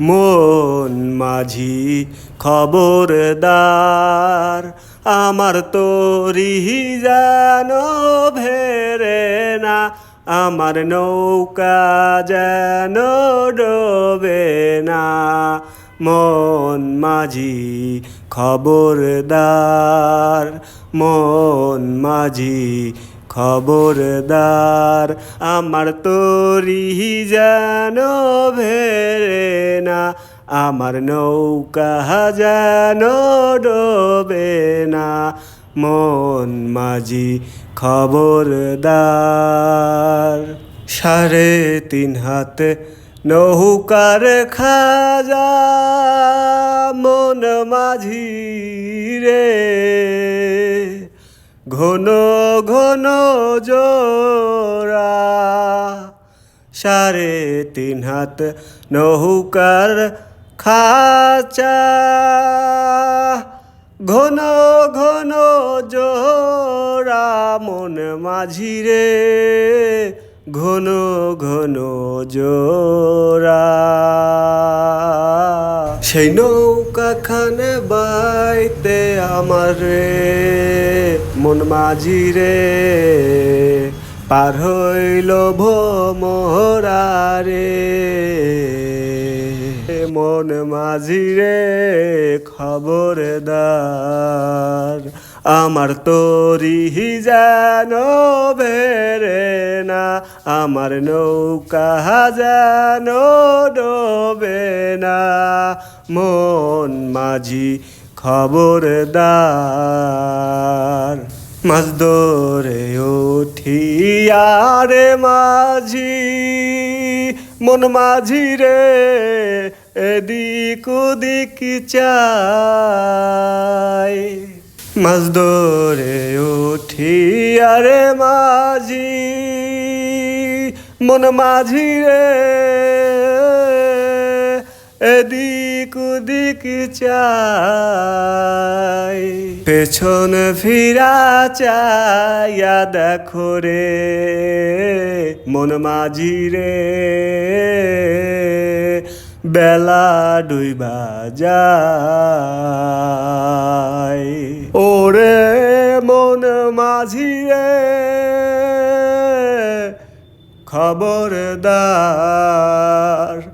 মন মাঝি খবরদার, আমার তরি যেন ভেরে না, আমার নৌকা যেন ডোবে না। মন মাঝি খবরদার, মন মাঝি খবরদার, আমার তরি যেন ভেরে না, আমার নৌকা যেন ডোবে না। মন মাঝি খবরদার, সাড়ে তিন হাতে নৌকার খাজা, মন মাঝি রে ঘন ঘন জোড়া। সাড়ে তিন হাত নৌকার খাচা। ঘন ঘন জোড়া মন মাঝি রে ঘন ঘন জোড়া। সেই নৌকা খানে বাইতে আমার মন মাঝি রে। পার হইল ভোমরা রে। মন মাঝি রে, খবরদার। আমার তরি যেন বেরে না, আমার নৌকা যেন ডোবে না। মন মাঝি খবরদার। মাছ ধরে উঠিয়ারে মাঝি, মন মাঝি রে, এদিক ওদিক চাই। মাছ উঠিয়ারে মাঝি, মন মাঝি রে এদিক ওদিক চাই। পেছন ফিরা চাইয়া দেখো রে, মন মাঝি রে। বেলা ডুইবা যায়। ওরে মন মাঝি রে, খবরদার।